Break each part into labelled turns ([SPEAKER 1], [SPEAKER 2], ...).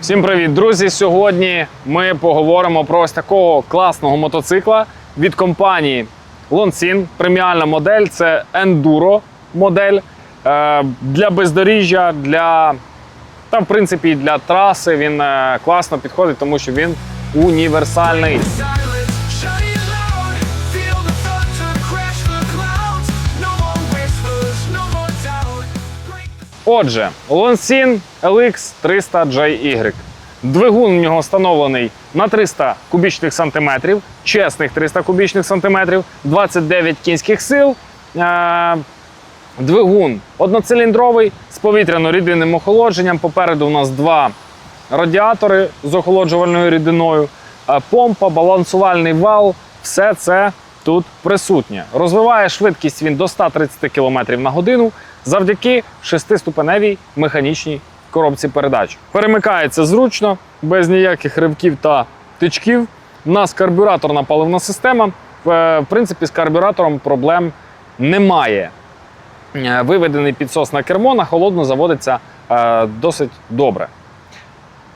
[SPEAKER 1] Всім привіт, друзі! Сьогодні ми поговоримо про ось такого класного мотоцикла від компанії Lonsin. Преміальна модель це Enduro модель Е, для бездоріжжя, для та в принципі для траси. Він е, класно підходить, тому що він універсальний. Отже, Lonsin LX 300JY. Двигун в нього встановлений на 300 кубічних сантиметрів, чесних 300 кубічних сантиметрів, 29 кінських сил. Е, Двигун одноциліндровий з повітряно-рідинним охолодженням. Попереду у нас два радіатори з охолоджувальною рідиною, е, помпа, балансувальний вал. Все це тут присутнє. Розвиває швидкість він до 130 км на годину завдяки шестиступеневій механічній коробці передач. Перемикається зручно, без ніяких ривків та тичків. У нас карбюраторна паливна система. В принципі, з карбюратором проблем немає. Е, Виведений підсос на кермо на холодно заводиться е, досить добре.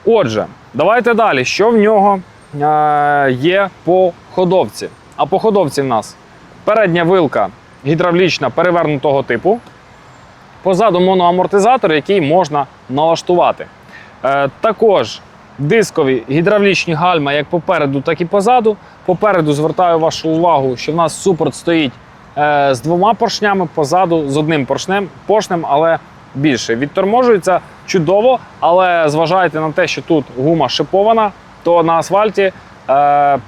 [SPEAKER 1] Отже, давайте далі. Що в нього е, є по ходовці? А по ходовці в нас передня вилка гідравлічна перевернутого типу. Позаду моноамортизатор, який можна налаштувати. Е, також дискові гідравлічні гальма як попереду, так і позаду. Попереду звертаю вашу увагу, що в нас супорт стоїть е, з двома поршнями, позаду з одним поршнем, поршнем, але більше. Відторможується чудово, але зважайте на те, що тут гума шипована, то на асфальті е,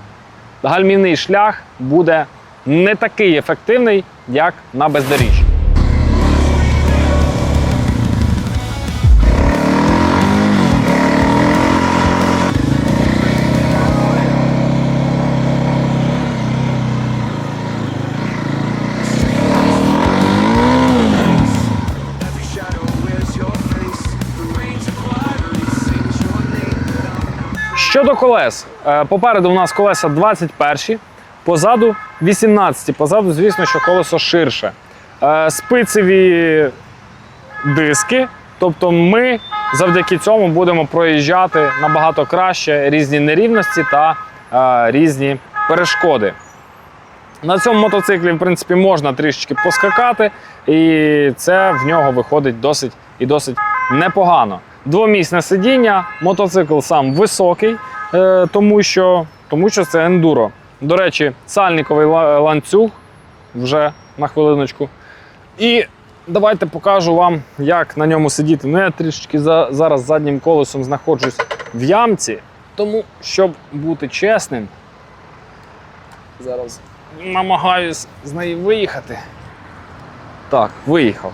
[SPEAKER 1] гальмівний шлях буде не такий ефективний, як на бездоріжжі. Щодо колес, Е, попереду у нас колеса 21, позаду 18. Позаду, звісно, що колесо ширше. Е, Спицеві диски. Тобто ми завдяки цьому будемо проїжджати набагато краще різні нерівності та е, різні перешкоди. На цьому мотоциклі, в принципі, можна трішечки поскакати, і це в нього виходить досить і досить непогано. Двомісне сидіння, мотоцикл сам високий, е, тому, що, тому що це ендуро. До речі, сальниковий ланцюг вже на хвилиночку. І давайте покажу вам, як на ньому сидіти. Ну, я трішечки за, зараз заднім колесом знаходжусь в ямці, тому, щоб бути чесним, зараз намагаюсь з неї виїхати. Так, виїхав.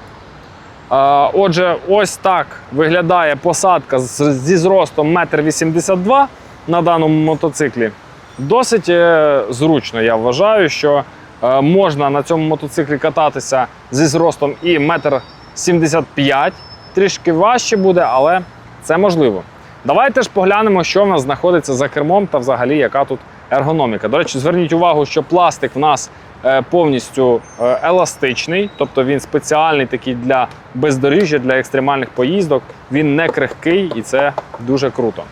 [SPEAKER 1] Отже, ось так виглядає посадка зі зростом 1,82 м на даному мотоциклі. Досить е, зручно, я вважаю, що е, можна на цьому мотоциклі кататися зі зростом і 1,75 м. Трішки важче буде, але це можливо. Давайте ж поглянемо, що в нас знаходиться за кермом та взагалі яка тут ергономіка. До речі, зверніть увагу, що пластик в нас е, повністю е, еластичний, тобто він спеціальний такий для бездоріжжя, для екстремальних поїздок. Він не крихкий і це дуже круто.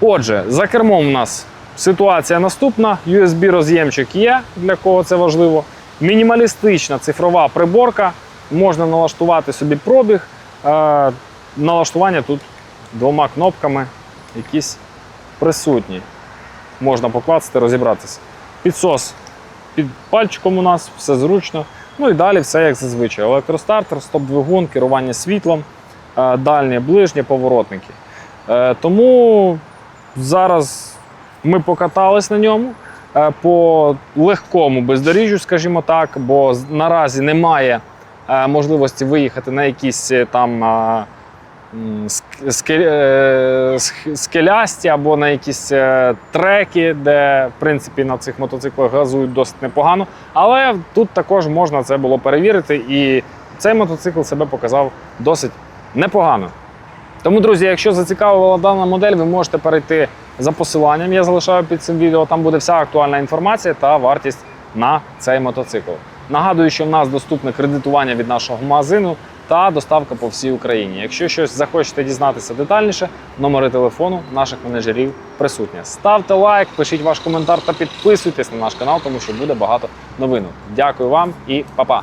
[SPEAKER 1] Отже, за кермом у нас ситуація наступна: USB-роз'ємчик є, для кого це важливо. Мінімалістична цифрова приборка. Можна налаштувати собі пробіг. Е, налаштування тут двома кнопками якісь присутні. Можна покласти, розібратися. Підсос під пальчиком у нас, все зручно. Ну і далі все як зазвичай. Електростартер, стоп-двигун, керування світлом, е, дальнє, ближнє, поворотники. Е, Тому зараз ми покатались на ньому е, по легкому бездоріжжю, скажімо так, бо наразі немає можливості виїхати на якісь там скелясті або на якісь е, треки, де в принципі на цих мотоциклах газують досить непогано. Але тут також можна це було перевірити, і цей мотоцикл себе показав досить непогано. Тому, друзі, якщо зацікавила дана модель, ви можете перейти за посиланням. Я залишаю під цим відео. Там буде вся актуальна інформація та вартість на цей мотоцикл. Нагадую, що в нас доступне кредитування від нашого магазину та доставка по всій Україні. Якщо щось захочете дізнатися детальніше, номери телефону наших менеджерів присутні. Ставте лайк, пишіть ваш коментар та підписуйтесь на наш канал, тому що буде багато новинок. Дякую вам і па-па!